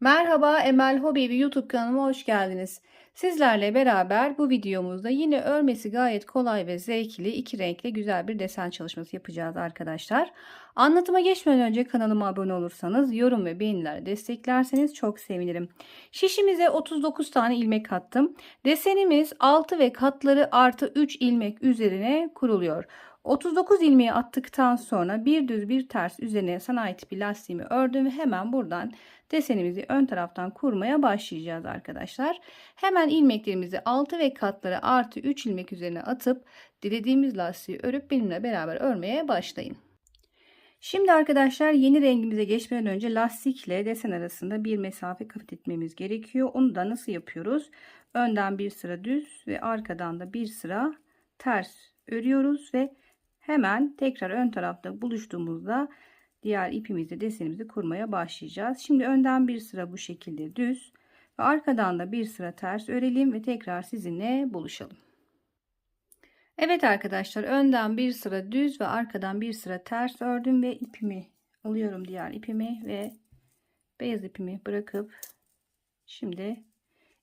Merhaba Emel Hobi YouTube kanalıma hoş geldiniz. Sizlerle beraber bu videomuzda yine örmesi gayet kolay ve zevkli iki renkli güzel bir desen çalışması yapacağız arkadaşlar. Anlatıma geçmeden önce kanalıma abone olursanız yorum ve beğenilerle desteklerseniz çok sevinirim. Şişimize 39 tane ilmek attım. Desenimiz 6 ve katları artı 3 ilmek üzerine kuruluyor. 39 ilmeği attıktan sonra bir düz bir ters üzerine sanayi tipi lastiğimi ördüm ve hemen buradan desenimizi ön taraftan kurmaya başlayacağız arkadaşlar. Hemen ilmeklerimizi 6 ve katları artı 3 ilmek üzerine atıp dilediğimiz lastiği örüp benimle beraber örmeye başlayın. Şimdi arkadaşlar yeni rengimize geçmeden önce lastikle desen arasında bir mesafe kat etmemiz gerekiyor. Onu da nasıl yapıyoruz? Önden bir sıra düz ve arkadan da bir sıra ters örüyoruz ve hemen tekrar ön tarafta buluştuğumuzda diğer ipimizle desenimizi kurmaya başlayacağız. Şimdi önden bir sıra bu şekilde düz ve arkadan da bir sıra ters örelim ve tekrar sizinle buluşalım. Evet arkadaşlar önden bir sıra düz ve arkadan bir sıra ters ördüm ve ipimi alıyorum diğer ipimi ve beyaz ipimi bırakıp şimdi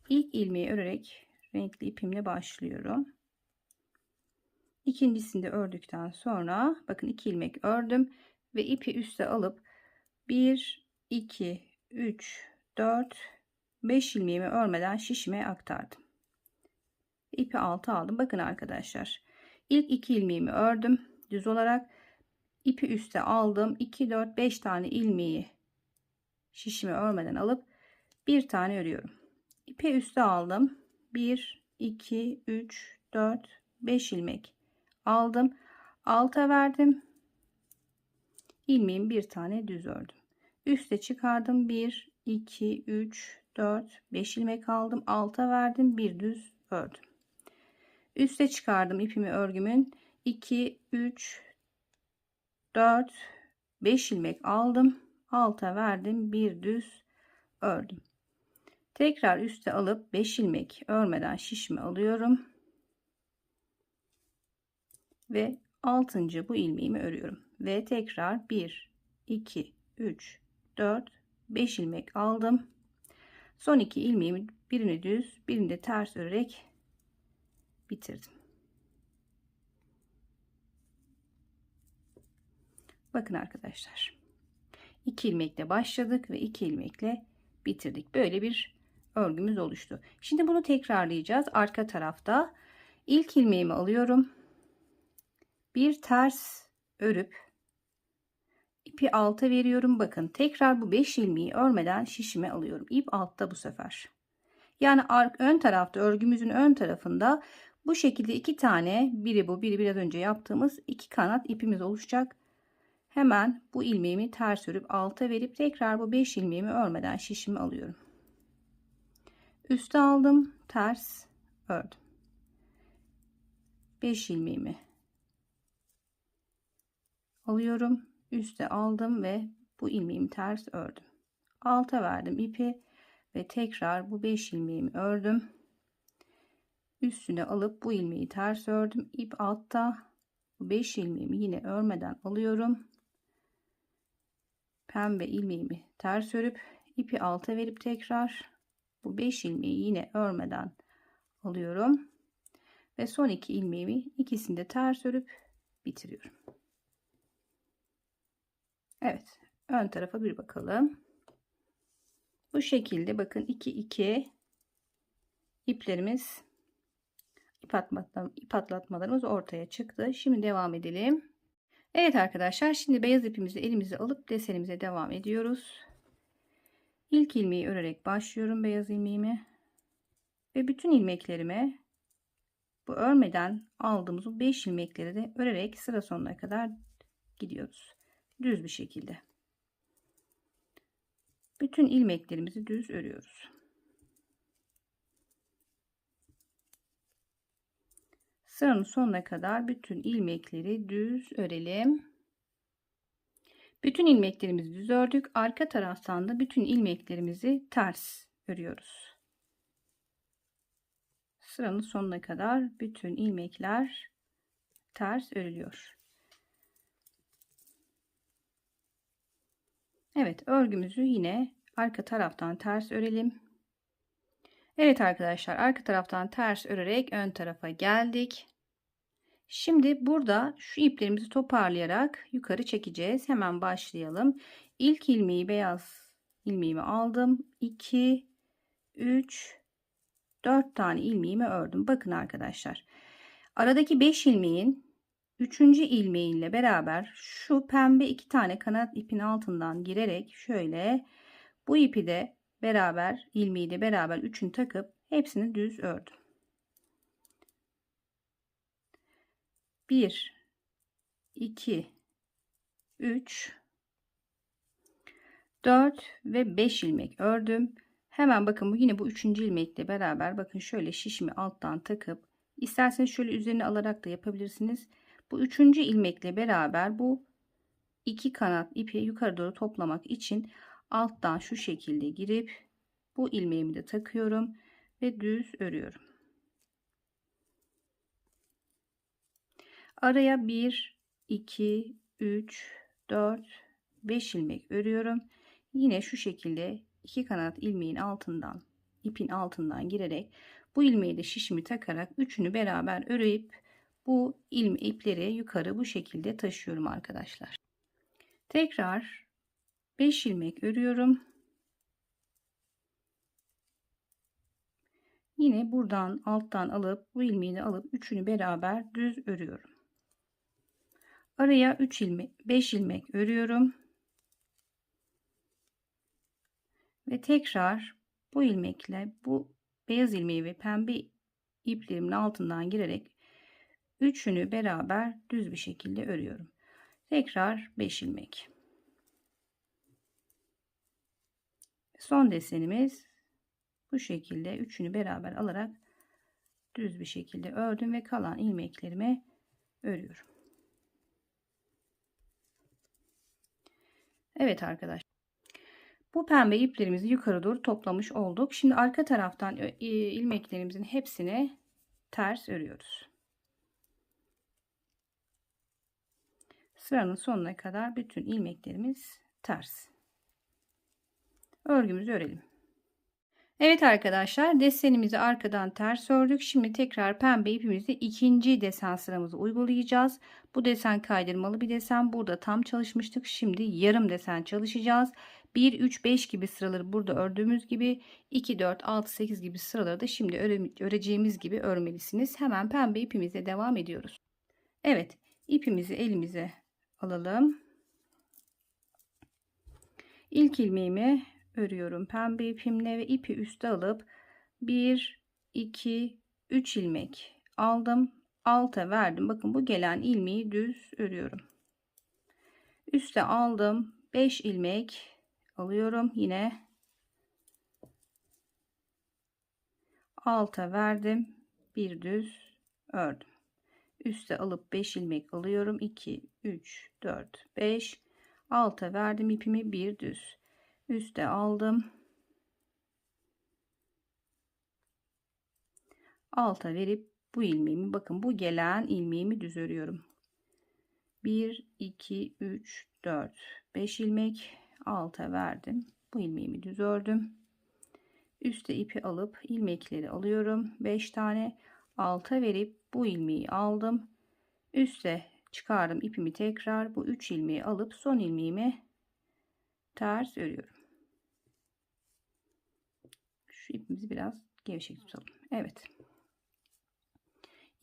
ilk ilmeği örerek renkli ipimle başlıyorum. İkincisini de ördükten sonra bakın iki ilmek ördüm ve ipi üste alıp 1 2 3 4 5 ilmeğimi örmeden şişime aktardım. İpi alta aldım. Bakın arkadaşlar. İlk iki ilmeğimi ördüm düz olarak. ipi üste aldım. 2 4 5 tane ilmeği şişime örmeden alıp bir tane örüyorum. İpi üste aldım. 1 2 3 4 5 ilmek aldım. Alta verdim ilmeğimi bir tane düz ördüm. Üste çıkardım. 1, 2, 3, 4, 5 ilmek aldım. Alta verdim. Bir düz ördüm. Üste çıkardım ipimi örgümün. 2, 3, 4, 5 ilmek aldım. Alta verdim. Bir düz ördüm. Tekrar üste alıp 5 ilmek örmeden şişme alıyorum. Ve 6. bu ilmeğimi örüyorum. Ve tekrar 1 2 3 4 5 ilmek aldım. Son iki ilmeğimi birini düz birini de ters örerek bitirdim. Bakın arkadaşlar. 2 ilmekle başladık ve 2 ilmekle bitirdik. Böyle bir örgümüz oluştu. Şimdi bunu tekrarlayacağız. Arka tarafta ilk ilmeğimi alıyorum bir ters örüp ipi alta veriyorum. Bakın tekrar bu 5 ilmeği örmeden şişime alıyorum. İp altta bu sefer. Yani ön tarafta örgümüzün ön tarafında bu şekilde iki tane biri bu biri biraz önce yaptığımız iki kanat ipimiz oluşacak. Hemen bu ilmeğimi ters örüp alta verip tekrar bu 5 ilmeğimi örmeden şişimi alıyorum. Üste aldım, ters ördüm. 5 ilmeğimi alıyorum. Üste aldım ve bu ilmeğimi ters ördüm. Alta verdim ipi ve tekrar bu 5 ilmeğimi ördüm. Üstüne alıp bu ilmeği ters ördüm. İp altta. Bu 5 ilmeğimi yine örmeden alıyorum. Pembe ilmeğimi ters örüp ipi alta verip tekrar bu 5 ilmeği yine örmeden alıyorum. Ve son iki ilmeğimi ikisini de ters örüp bitiriyorum Evet. Ön tarafa bir bakalım. Bu şekilde bakın 2 2 iplerimiz ip, atlatma, ip atlatmalarımız ortaya çıktı. Şimdi devam edelim. Evet arkadaşlar şimdi beyaz ipimizi elimize alıp desenimize devam ediyoruz. İlk ilmeği örerek başlıyorum beyaz ilmeğimi. Ve bütün ilmeklerime bu örmeden aldığımız bu 5 ilmekleri de örerek sıra sonuna kadar gidiyoruz düz bir şekilde. Bütün ilmeklerimizi düz örüyoruz. Sıranın sonuna kadar bütün ilmekleri düz örelim. Bütün ilmeklerimizi düz ördük. Arka taraftan da bütün ilmeklerimizi ters örüyoruz. Sıranın sonuna kadar bütün ilmekler ters örülüyor. Evet örgümüzü yine arka taraftan ters örelim. Evet arkadaşlar arka taraftan ters örerek ön tarafa geldik. Şimdi burada şu iplerimizi toparlayarak yukarı çekeceğiz. Hemen başlayalım. İlk ilmeği beyaz ilmeğimi aldım. 2 3 4 tane ilmeğimi ördüm. Bakın arkadaşlar. Aradaki 5 ilmeğin 3. ilmeğiyle beraber şu pembe iki tane kanat ipin altından girerek şöyle bu ipi de beraber ilmeği de beraber üçünü takıp hepsini düz ördüm. 1 2 3 4 ve 5 ilmek ördüm. Hemen bakın bu yine bu üçüncü ilmekle beraber bakın şöyle şişimi alttan takıp isterseniz şöyle üzerine alarak da yapabilirsiniz. Bu üçüncü ilmekle beraber bu iki kanat ipi yukarı doğru toplamak için alttan şu şekilde girip bu ilmeğimi de takıyorum ve düz örüyorum. Araya 1 2 3 4 5 ilmek örüyorum. Yine şu şekilde iki kanat ilmeğin altından ipin altından girerek bu ilmeği de şişimi takarak üçünü beraber örüp bu ilme ipleri yukarı bu şekilde taşıyorum arkadaşlar. Tekrar 5 ilmek örüyorum. Yine buradan alttan alıp bu ilmeği de alıp üçünü beraber düz örüyorum. Araya 3 ilmek 5 ilmek örüyorum. Ve tekrar bu ilmekle bu beyaz ilmeği ve pembe iplerimin altından girerek üçünü beraber düz bir şekilde örüyorum. Tekrar 5 ilmek. Son desenimiz bu şekilde üçünü beraber alarak düz bir şekilde ördüm ve kalan ilmeklerimi örüyorum. Evet arkadaşlar. Bu pembe iplerimizi yukarı doğru toplamış olduk. Şimdi arka taraftan ilmeklerimizin hepsini ters örüyoruz. Sıranın sonuna kadar bütün ilmeklerimiz ters. Örgümüzü örelim. Evet arkadaşlar desenimizi arkadan ters ördük. Şimdi tekrar pembe ipimizi ikinci desen sıramızı uygulayacağız. Bu desen kaydırmalı bir desen. Burada tam çalışmıştık. Şimdi yarım desen çalışacağız. 1, 3, 5 gibi sıraları burada ördüğümüz gibi 2, 4, 6, 8 gibi sıraları da şimdi öre, öreceğimiz gibi örmelisiniz. Hemen pembe ipimize devam ediyoruz. Evet ipimizi elimize alalım. İlk ilmeğimi örüyorum. Pembe ipimle ve ipi üste alıp 1 2 3 ilmek aldım. Alta verdim. Bakın bu gelen ilmeği düz örüyorum. Üste aldım. 5 ilmek alıyorum yine. Alta verdim. Bir düz ördüm üste alıp 5 ilmek alıyorum. 2 3 4 5 alta verdim ipimi. Bir düz. Üste aldım. Alta verip bu ilmeğimi bakın bu gelen ilmeğimi düz örüyorum. 1 2 3 4 5 ilmek. Alta verdim. Bu ilmeğimi düz ördüm. Üste ipi alıp ilmekleri alıyorum. 5 tane alta verip bu ilmeği aldım üste çıkardım ipimi tekrar bu 3 ilmeği alıp son ilmeğimi ters örüyorum şu ipimizi biraz gevşek tutalım evet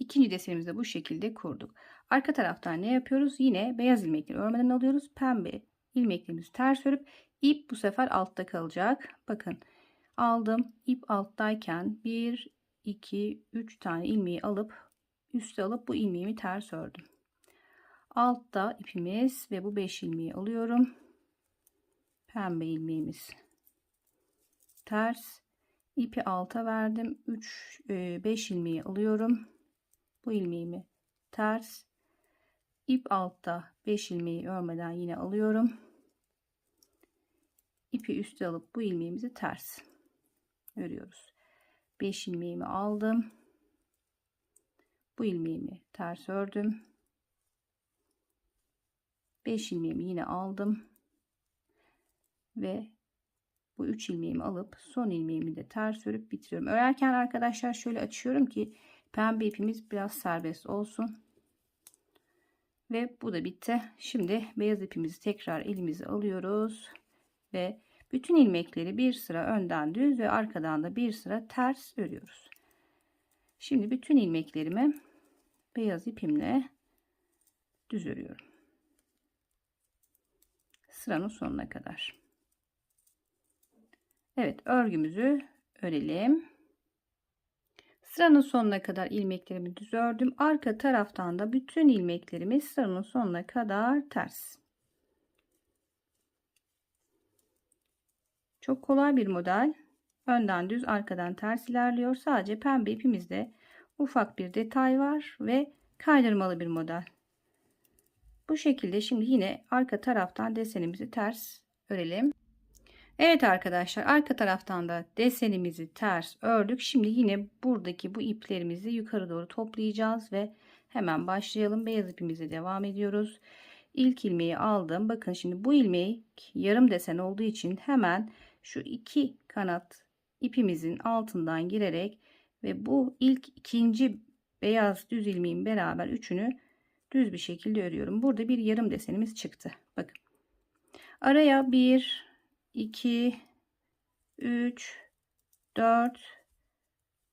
İkinci desenimizi de bu şekilde kurduk. Arka taraftan ne yapıyoruz? Yine beyaz ilmekleri örmeden alıyoruz. Pembe ilmeklerimizi ters örüp ip bu sefer altta kalacak. Bakın aldım. ip alttayken 1, 2, 3 tane ilmeği alıp üste alıp bu ilmeğimi ters ördüm. Altta ipimiz ve bu 5 ilmeği alıyorum. Pembe ilmeğimiz ters. ipi alta verdim. 3 5 e, ilmeği alıyorum. Bu ilmeğimi ters ip altta 5 ilmeği örmeden yine alıyorum. İpi üste alıp bu ilmeğimizi ters örüyoruz. 5 ilmeğimi aldım. Bu ilmeğimi ters ördüm. 5 ilmeğimi yine aldım. Ve bu 3 ilmeğimi alıp son ilmeğimi de ters örüp bitiriyorum. Örerken arkadaşlar şöyle açıyorum ki pembe ipimiz biraz serbest olsun. Ve bu da bitti. Şimdi beyaz ipimizi tekrar elimize alıyoruz ve bütün ilmekleri bir sıra önden düz ve arkadan da bir sıra ters örüyoruz. Şimdi bütün ilmeklerimi beyaz ipimle düz örüyorum. Sıranın sonuna kadar. Evet örgümüzü örelim. Sıranın sonuna kadar ilmeklerimi düz ördüm. Arka taraftan da bütün ilmeklerimi sıranın sonuna kadar ters. Çok kolay bir model. Önden düz arkadan ters ilerliyor. Sadece pembe ipimizde ufak bir detay var ve kaydırmalı bir model. Bu şekilde şimdi yine arka taraftan desenimizi ters örelim. Evet arkadaşlar arka taraftan da desenimizi ters ördük. Şimdi yine buradaki bu iplerimizi yukarı doğru toplayacağız ve hemen başlayalım. Beyaz ipimize devam ediyoruz. İlk ilmeği aldım. Bakın şimdi bu ilmeği yarım desen olduğu için hemen şu iki kanat ipimizin altından girerek ve bu ilk ikinci beyaz düz ilmeğin beraber üçünü düz bir şekilde örüyorum. Burada bir yarım desenimiz çıktı. Bakın. Araya 1 2 3 4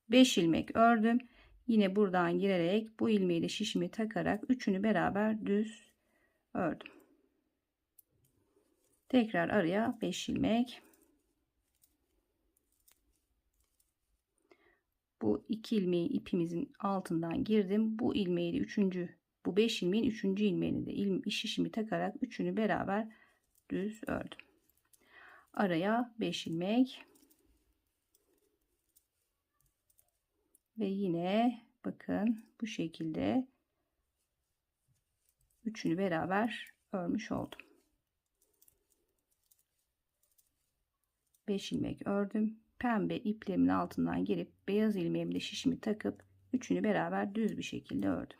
5 ilmek ördüm. Yine buradan girerek bu ilmeği de şişimi takarak üçünü beraber düz ördüm. Tekrar araya 5 ilmek. Bu iki ilmeği ipimizin altından girdim. Bu ilmeği de üçüncü, bu 5 ilmeğin üçüncü ilmeğini de il, şişimi takarak üçünü beraber düz ördüm. Araya 5 ilmek. Ve yine bakın bu şekilde üçünü beraber örmüş oldum. 5 ilmek ördüm pembe iplerimin altından gelip beyaz ilmeğimle şişimi takıp üçünü beraber düz bir şekilde ördüm.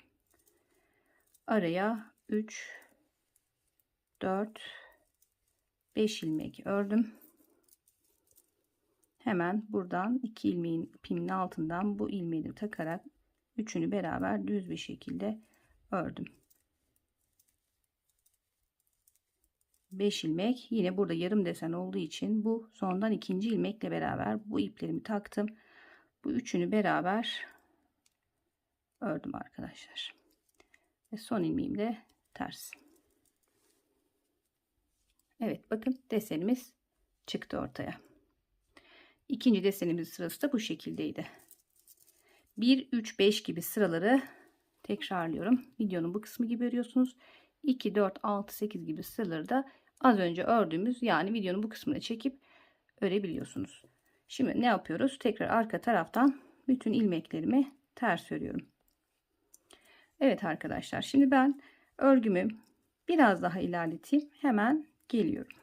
Araya 3 4 5 ilmek ördüm. Hemen buradan iki ilmeğin ipimin altından bu ilmeği takarak üçünü beraber düz bir şekilde ördüm. 5 ilmek. Yine burada yarım desen olduğu için bu sondan ikinci ilmekle beraber bu iplerimi taktım. Bu üçünü beraber ördüm arkadaşlar. Ve son ilmeğim de ters. Evet bakın desenimiz çıktı ortaya. İkinci desenimiz sırası da bu şekildeydi. 1 3 5 gibi sıraları tekrarlıyorum. Videonun bu kısmı gibi görüyorsunuz 2 4 6 8 gibi sıraları da az önce ördüğümüz yani videonun bu kısmını çekip örebiliyorsunuz. Şimdi ne yapıyoruz? Tekrar arka taraftan bütün ilmeklerimi ters örüyorum. Evet arkadaşlar şimdi ben örgümü biraz daha ilerleteyim. Hemen geliyorum.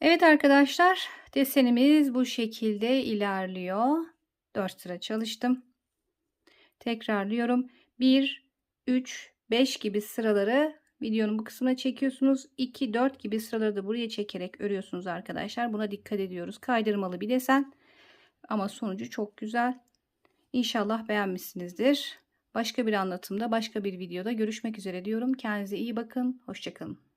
Evet arkadaşlar desenimiz bu şekilde ilerliyor. 4 sıra çalıştım. Tekrarlıyorum. 1 3 5 gibi sıraları videonun bu kısmına çekiyorsunuz. 2, 4 gibi sıraları da buraya çekerek örüyorsunuz arkadaşlar. Buna dikkat ediyoruz. Kaydırmalı bir desen ama sonucu çok güzel. İnşallah beğenmişsinizdir. Başka bir anlatımda, başka bir videoda görüşmek üzere diyorum. Kendinize iyi bakın. Hoşçakalın.